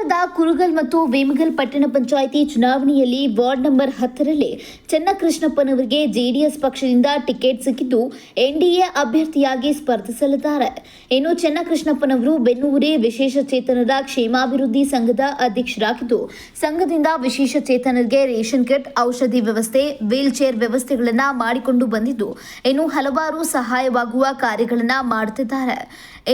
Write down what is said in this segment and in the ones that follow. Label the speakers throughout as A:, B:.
A: ಕೋಲಾರದ ಕುರುಗಲ್ ಮತ್ತು ವೇಮಗಲ್ ಪಟ್ಟಣ ಪಂಚಾಯಿತಿ ಚುನಾವಣೆಯಲ್ಲಿ ವಾರ್ಡ್ ನಂಬರ್ ಹತ್ತರಲ್ಲಿ ಚನ್ನಕೃಷ್ಣಪ್ಪನವರಿಗೆ ಜೆಡಿಎಸ್ ಪಕ್ಷದಿಂದ ಟಿಕೆಟ್ ಸಿಕ್ಕಿದ್ದು ಎನ್ಡಿಎ ಅಭ್ಯರ್ಥಿಯಾಗಿ ಸ್ಪರ್ಧಿಸಲಿದ್ದಾರೆ. ಇನ್ನು ಚನ್ನಕೃಷ್ಣಪ್ಪನವರು ಬೆನ್ನೂರೇ ವಿಶೇಷ ಚೇತನರ ಕ್ಷೇಮಾಭಿವೃದ್ಧಿ ಸಂಘದ ಅಧ್ಯಕ್ಷರಾಗಿದ್ದು, ಸಂಘದಿಂದ ವಿಶೇಷ ಚೇತನರಿಗೆ ರೇಷನ್ ಕಿಟ್, ಔಷಧಿ ವ್ಯವಸ್ಥೆ, ವೀಲ್ ಚೇರ್ ವ್ಯವಸ್ಥೆಗಳನ್ನು ಮಾಡಿಕೊಂಡು ಬಂದಿದ್ದು, ಇನ್ನು ಹಲವಾರು ಸಹಾಯವಾಗುವ ಕಾರ್ಯಗಳನ್ನು ಮಾಡುತ್ತಿದ್ದಾರೆ.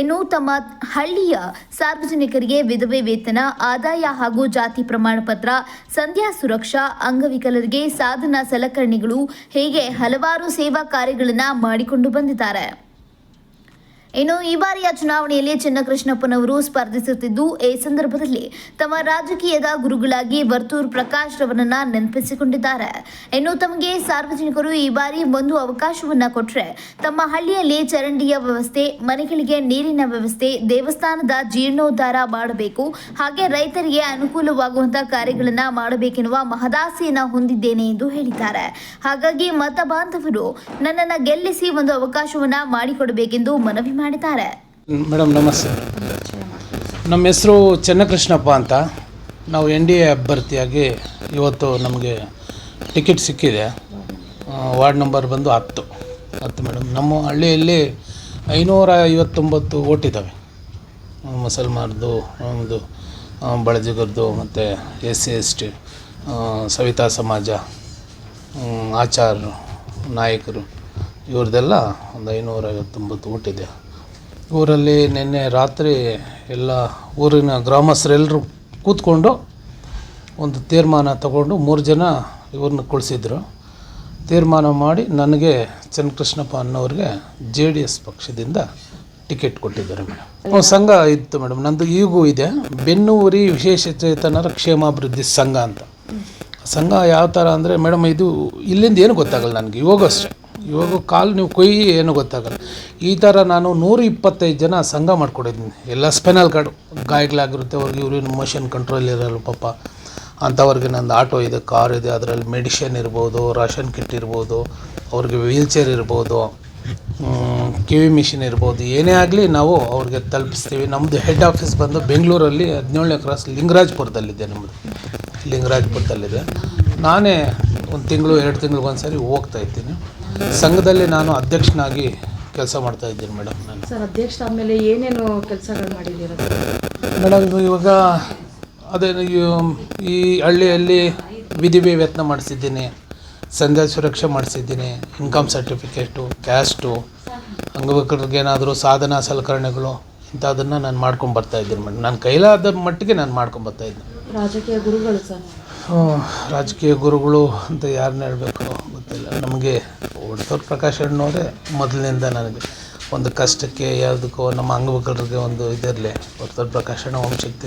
A: ಇನ್ನು ತಮ್ಮ ಹಳ್ಳಿಯ ಸಾರ್ವಜನಿಕರಿಗೆ ವಿಧವೆ ವೇತನ ಆದಾಯ ಹಾಗೂ ಜಾತಿ ಪ್ರಮಾಣ ಪತ್ರ, ಸಂಧ್ಯಾ ಸುರಕ್ಷಾ, ಅಂಗವಿಕಲರಿಗೆ ಸಾಧನ ಸಲಕರಣೆಗಳು, ಹೀಗೆ ಹಲವಾರು ಸೇವಾ ಕಾರ್ಯಗಳನ್ನು ಮಾಡಿಕೊಂಡು ಬಂದಿದ್ದಾರೆ. ಇನ್ನು ಈ ಬಾರಿಯ ಚುನಾವಣೆಯಲ್ಲಿ ಚನ್ನಕೃಷ್ಣಪ್ಪನವರು ಸ್ಪರ್ಧಿಸುತ್ತಿದ್ದು, ಈ ಸಂದರ್ಭದಲ್ಲಿ ತಮ್ಮ ರಾಜಕೀಯದ ಗುರುಗಳಾಗಿ ವರ್ತೂರ್ ಪ್ರಕಾಶ್ ರವರನ್ನ ನೆನಪಿಸಿಕೊಂಡಿದ್ದಾರೆ. ಇನ್ನು ತಮಗೆ ಸಾರ್ವಜನಿಕರು ಈ ಬಾರಿ ಒಂದು ಅವಕಾಶವನ್ನ ಕೊಟ್ಟರೆ ತಮ್ಮ ಹಳ್ಳಿಯಲ್ಲಿ ಚರಂಡಿಯ ವ್ಯವಸ್ಥೆ, ಮನೆಗಳಿಗೆ ನೀರಿನ ವ್ಯವಸ್ಥೆ, ದೇವಸ್ಥಾನದ ಜೀರ್ಣೋದ್ಧಾರ ಮಾಡಬೇಕು, ಹಾಗೆ ರೈತರಿಗೆ ಅನುಕೂಲವಾಗುವಂತಹ ಕಾರ್ಯಗಳನ್ನ ಮಾಡಬೇಕೆನ್ನುವ ಮಹದಾಸೆಯನ್ನ ಹೊಂದಿದ್ದೇನೆ ಎಂದು ಹೇಳಿದ್ದಾರೆ. ಹಾಗಾಗಿ ಮತ ಬಾಂಧವರು ನನ್ನನ್ನು ಗೆಲ್ಲಿಸಿ ಒಂದು ಅವಕಾಶವನ್ನ ಮಾಡಿಕೊಡಬೇಕೆಂದು ಮನವಿ ಮಾಡಿದ್ದಾರೆ
B: ಮೇಡಮ್ ನಮಸ್ತೆ. ನಮ್ಮ ಹೆಸರು ಚನ್ನಕೃಷ್ಣಪ್ಪ ಅಂತ. ನಾವು ಎನ್ ಡಿ ಎ ಅಭ್ಯರ್ಥಿಯಾಗಿ ಇವತ್ತು ನಮಗೆ ಟಿಕೆಟ್ ಸಿಕ್ಕಿದೆ. ವಾರ್ಡ್ ನಂಬರ್ ಬಂದು ಹತ್ತು. ಹತ್ತು ಮೇಡಮ್. ನಮ್ಮ ಹಳ್ಳಿಯಲ್ಲಿ ಐನೂರ ಐವತ್ತೊಂಬತ್ತು ಓಟ್ ಇದ್ದಾವೆ ಆ, ಮುಸಲ್ಮಾನರದು ಒಂದು ಆ, ಬಳಜಿಗರದು ಮತ್ತು S C S T Savita ಸಮಾಜ ಆಚಾರ ನಾಯಕರು ಇವ್ರದ್ದೆಲ್ಲ ಒಂದು ಐನೂರ ಐವತ್ತೊಂಬತ್ತು ಊಟಿದೆ ಊರಲ್ಲಿ ನಿನ್ನೆ ರಾತ್ರಿ ಎಲ್ಲ ಊರಿನ ಗ್ರಾಮಸ್ಥರೆಲ್ಲರೂ ಕೂತ್ಕೊಂಡು ಒಂದು ತೀರ್ಮಾನ ತಗೊಂಡು ಮೂರು ಜನ ಇವ್ರನ್ನ ಕುಳಿಸಿದ್ರು. ತೀರ್ಮಾನ ಮಾಡಿ ನನಗೆ ಚನ್ನಕೃಷ್ಣಪ್ಪ ಅನ್ನೋರಿಗೆ ಜೆ ಡಿ ಎಸ್ ಪಕ್ಷದಿಂದ ಟಿಕೆಟ್ ಕೊಟ್ಟಿದ್ದಾರೆ ಮೇಡಮ್. ಸಂಘ ಇತ್ತು ಮೇಡಮ್, ನಂದು ಈಗೂ ಇದೆ. ಬೆನ್ನೂರಿ ವಿಶೇಷ ಚೇತನರ ಕ್ಷೇಮಾಭಿವೃದ್ಧಿ ಸಂಘ ಅಂತ. ಸಂಘ ಯಾವ ಥರ ಅಂದರೆ ಮೇಡಮ್ ಇದು ಇಲ್ಲಿಂದ ಏನು ಗೊತ್ತಾಗಲ್ಲ ನನಗೆ, ಇವಾಗ ಅಷ್ಟೇ. ಇವಾಗ ಕಾಲು ನೀವು ಕೊಯ್ಯಿ ಏನು ಗೊತ್ತಾಗಲ್ಲ. ಈ ಥರ ನಾನು ನೂರ ಇಪ್ಪತ್ತೈದು ಜನ ಸಂಘ ಮಾಡ್ಕೊಂಡಿದ್ದೀನಿ. ಎಲ್ಲ ಸ್ಪೆನಲ್ ಕಾರ್ಡು ಗಾಯಗಳಾಗಿರುತ್ತೆ ಅವ್ರಿಗೆ ಯೂರಿನ್ ಮೋಷನ್ ಕಂಟ್ರೋಲ್ ಇರಲ್ಲ ಪಾಪ. ಅಂಥವ್ರಿಗೆ ನಂದು ಆಟೋ ಇದೆ, ಕಾರ್ ಇದೆ, ಅದರಲ್ಲಿ ಮೆಡಿಷನ್ ಇರ್ಬೋದು, ರಾಷನ್ ಕಿಟ್ ಇರ್ಬೋದು, ಅವ್ರಿಗೆ ವೀಲ್ಚೇರ್ ಇರ್ಬೋದು ಕಿವಿ ಮಿಷಿನ್ ಇರ್ಬೋದು. ಏನೇ ಆಗಲಿ ನಾವು ಅವ್ರಿಗೆ ತಲುಪಿಸ್ತೀವಿ. ನಮ್ಮದು ಹೆಡ್ ಆಫೀಸ್ ಬಂದು ಬೆಂಗಳೂರಲ್ಲಿ ಹದಿನೇಳನೇ ಕ್ರಾಸ್ ಲಿಂಗರಾಜ್ಪುರದಲ್ಲಿದೆ ನಮ್ಮದು ಲಿಂಗರಾಜ್ಪುರದಲ್ಲಿದೆ. ನಾನೇ ಒಂದು ತಿಂಗಳು, ಎರಡು ತಿಂಗಳಿಗೆ ಒಂದು ಸರಿ ಹೋಗ್ತಾ ಇದ್ದೀನಿ ಸಂಘದಲ್ಲಿ ನಾನು ಅಧ್ಯಕ್ಷನಾಗಿ ಕೆಲಸ ಮಾಡ್ತಾ ಇದ್ದೀನಿ ಮೇಡಮ್ ನಾನು.
C: ಸರ್ ಅಧ್ಯಕ್ಷ ಆದಮೇಲೆ ಏನೇನು ಕೆಲಸಗಳು ಮಾಡಿದ್ದೀರಾ?
B: ಮೇಡಮ್ ಇವಾಗ ಅದೇ ಈ- ಹಳ್ಳಿಯಲ್ಲಿ ವಿಧಿ ವೇತನ ಮಾಡಿಸಿದ್ದೀನಿ ಸಂಧ್ಯಾ ಸುರಕ್ಷೆ ಮಾಡಿಸಿದ್ದೀನಿ ಇನ್ಕಮ್ ಸರ್ಟಿಫಿಕೇಟು ಕ್ಯಾಸ್ಟು ಅಂಗವಿಕಲರಿಗೆ ಏನಾದರೂ ಸಾಧನ ಸಲಕರಣೆಗಳು ಇಂಥದನ್ನು ನಾನು ಮಾಡ್ಕೊಂಡು ಬರ್ತಾ ಇದ್ದೀನಿ ಮೇಡಮ್. ನನ್ನ ಕೈಲಾದ ಮಟ್ಟಿಗೆ ನಾನು ಮಾಡ್ಕೊಂಡು ಬರ್ತಾ ಇದ್ದೀನಿ.
C: ರಾಜಕೀಯ ಗುರುಗಳು ಸರ್?
B: ರಾಜಕೀಯ ಗುರುಗಳು ಅಂತ ಯಾರನ್ನ ಹೇಳಬೇಕು ಗೊತ್ತಿಲ್ಲ. ನಮಗೆ ಒಡ್ತೂರು ಪ್ರಕಾಶ್ ಅಣ್ಣವರೇ ಮೊದಲಿನಿಂದ ನನಗೆ. ಒಂದು ಕಷ್ಟಕ್ಕೆ ಯಾವುದಕ್ಕೋ ನಮ್ಮ ಅಂಗವಿಕಲರಿಗೆ ಒಂದು ಇದಿರಲಿ. ಒಡ್ತೂರು ಪ್ರಕಾಶ್ ಅಣ್ಣ ಓಂ ಶಕ್ತಿ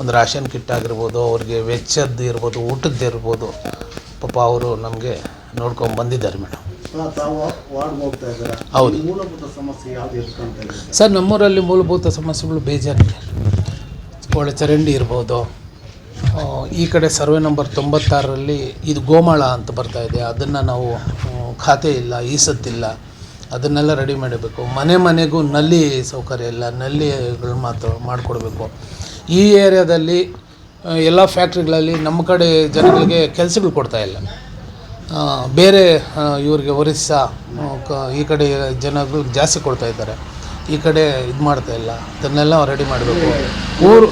B: ಒಂದು ರಾಷನ್ ಕಿಟ್ ಆಗಿರ್ಬೋದು ಅವ್ರಿಗೆ ವೆಚ್ಚದ್ದು ಇರ್ಬೋದು ಊಟದ್ದು ಇರ್ಬೋದು. ಪಾಪ ಅವರು ನಮಗೆ ನೋಡ್ಕೊಂಡು ಬಂದಿದ್ದಾರೆ ಮೇಡಮ್. ಹೌದು. ಸರ್ ನಮ್ಮೂರಲ್ಲಿ ಮೂಲಭೂತ ಸಮಸ್ಯೆಗಳು ಬೇಜಾರಿದೆ. ಒಳ್ಳೆ ಚರಂಡಿ ಇರ್ಬೋದು. ಈ ಕಡೆ ಸರ್ವೆ ನಂಬರ್ ತೊಂಬತ್ತಾರರಲ್ಲಿ ಇದು ಗೋಮಾಳ ಅಂತ ಬರ್ತಾ ಇದೆ. ಅದನ್ನು ನಾವು ಖಾತೆ ಇಲ್ಲ ಈಸತ್ತಿಲ್ಲ ಅದನ್ನೆಲ್ಲ ರೆಡಿ ಮಾಡಬೇಕು. ಮನೆ ಮನೆಗೂ ನಲ್ಲಿ ಸೌಕರ್ಯ ಇಲ್ಲ ನಲ್ಲಿಗಳು ಮಾತ್ರ ಮಾಡಿಕೊಡ್ಬೇಕು. ಈ ಏರಿಯಾದಲ್ಲಿ ಎಲ್ಲ ಫ್ಯಾಕ್ಟ್ರಿಗಳಲ್ಲಿ ನಮ್ಮ ಕಡೆ ಜನಗಳಿಗೆ ಕೆಲಸಗಳು ಕೊಡ್ತಾ ಇಲ್ಲ. ಬೇರೆ ಇವ್ರಿಗೆ ಒರಿಸ್ಸಾ ಕ- ಈ ಕಡೆ ಜನಗಳು ಜಾಸ್ತಿ ಕೊಡ್ತಾ ಇದ್ದಾರೆ. ಈ ಕಡೆ ಇದು ಮಾಡ್ತಾ ಇಲ್ಲ ಅದನ್ನೆಲ್ಲ ರೆಡಿ ಮಾಡಬೇಕು. ಊರು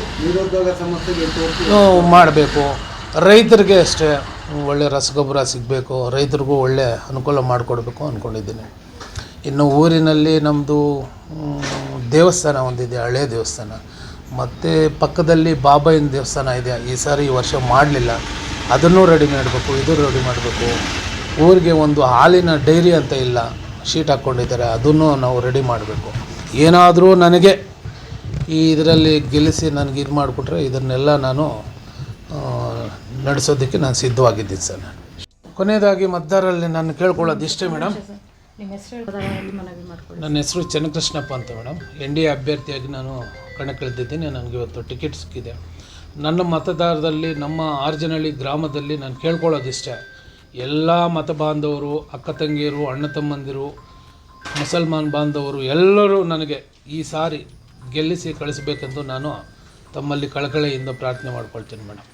B: ಮಾಡಬೇಕು. ರೈತರಿಗೆ ಅಷ್ಟೇ. ಒಳ್ಳೆ ರಸಗೊಬ್ಬರ ಸಿಗಬೇಕು, ರೈತರಿಗೂ ಒಳ್ಳೆ ಅನುಕೂಲ ಮಾಡಿಕೊಡ್ಬೇಕು ಅಂದ್ಕೊಂಡಿದ್ದೀನಿ ಇನ್ನು ಊರಿನಲ್ಲಿ ನಮ್ಮದು ದೇವಸ್ಥಾನ ಒಂದಿದೆ, ಹಳೆ ದೇವಸ್ಥಾನ. ಮತ್ತು ಪಕ್ಕದಲ್ಲಿ ಬಾಬಾಯಿನ ದೇವಸ್ಥಾನ ಇದೆ. ಈ ಸಾರಿ ಈ ವರ್ಷ ಮಾಡಲಿಲ್ಲ. ಅದನ್ನು ರೆಡಿ ಮಾಡಬೇಕು, ಇದು ರೆಡಿ ಮಾಡಬೇಕು. ಊರಿಗೆ ಒಂದು ಹಾಲಿನ ಡೈರಿ ಅಂತ ಇಲ್ಲ, ಶೀಟ್ ಹಾಕ್ಕೊಂಡಿದ್ದಾರೆ. ಅದನ್ನು ನಾವು ರೆಡಿ ಮಾಡಬೇಕು. ಏನಾದರೂ ನನಗೆ ಈ ಇದರಲ್ಲಿ ಗೆಲ್ಲಿಸಿ ನನಗೆ ಇದು ಮಾಡಿಕೊಟ್ರೆ ಇದನ್ನೆಲ್ಲ ನಾನು ನಡೆಸೋದಕ್ಕೆ ನಾನು ಸಿದ್ಧವಾಗಿದ್ದೀನಿ ಸರ್ ನಾನು. ಕೊನೆಯದಾಗಿ ಮತದಾರರಲ್ಲಿ ನಾನು ಕೇಳ್ಕೊಳ್ಳೋದು ಇಷ್ಟೇ ಮೇಡಮ್. ನನ್ನ ಹೆಸರು ಚನ್ನಕೃಷ್ಣಪ್ಪ ಅಂತ ಮೇಡಮ್. ಎನ್ ಡಿ ಎ ಅಭ್ಯರ್ಥಿಯಾಗಿ ನಾನು ಕಣಕ್ಕಿಳಿದಿದ್ದೀನಿ ನನಗೆ ಇವತ್ತು ಟಿಕೆಟ್ ಸಿಕ್ಕಿದೆ. ನನ್ನ ಮತದಾರದಲ್ಲಿ ನಮ್ಮ ಆರ್ಜನಹಳ್ಳಿ ಗ್ರಾಮದಲ್ಲಿ ನಾನು ಕೇಳ್ಕೊಳ್ಳೋದಿಷ್ಟೇ ಎಲ್ಲ ಮತ ಬಾಂಧವರು ಅಕ್ಕ ತಂಗಿಯರು ಅಣ್ಣ ತಮ್ಮಂದಿರು ಮುಸಲ್ಮಾನ್ ಬಾಂಧವರು ಎಲ್ಲರೂ ನನಗೆ ಈ ಸಾರಿ ಗೆಲ್ಲಿಸಿ ಕಳಿಸಬೇಕೆಂದು ನಾನು ತಮ್ಮಲ್ಲಿ ಕಳಕಳಿಯಿಂದ ಪ್ರಾರ್ಥನೆ ಮಾಡ್ಕೊಳ್ತೀನಿ ಮೇಡಮ್.